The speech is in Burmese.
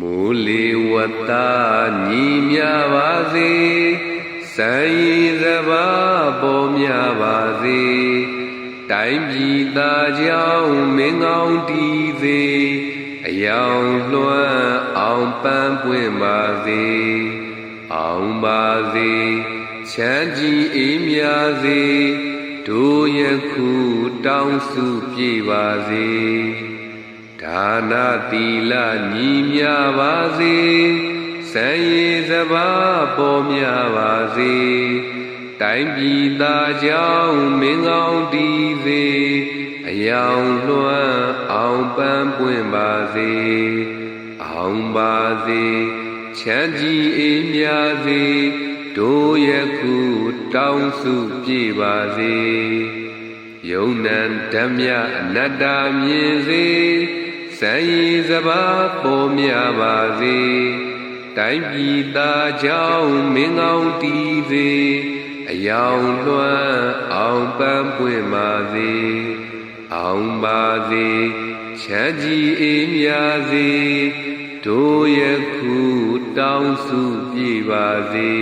မိုးလေဝတ္တညီမြပါစေစံရည်စဘာပေါ်မြပါစေတိုင်းပြည်သားကြောင့်မင်းကောင်းတည်စေအယောင်လွှမ်းအောင်ပန်းပွင့်ပါစေအောင်ပါစေချမ်းကြီးအေးမြစေတို့ယခုတောင်းစုပြေပါစေ ဒါနသီလညီမြပါစေစံရည်စဘာပေါ်မြပါစေတိုင်းပြည်သားကြောင့်မင်းကောင်းတည်စေအယောင်လွှမ်းအောင်ပန်းပွင့်ပါစေအောင်ပါစေချမ်းကြီးအေးမြစေတို့ယခုတောင်းစုပြေပါစေယုံနံဓမ္မအနတ္တမြင်စေ စံရည်စဘာပေါ်မြပါစေတိုင်းပြည်သားကြောင့်မင်းကောင်းတည်စေအယောင်လွှမ်းအောင်ပန်းပွင့်ပါစေအောင်ပါစေချမ်းကြီးအေးမြစေတို့ယခုတောင်းစုပြေပါစေ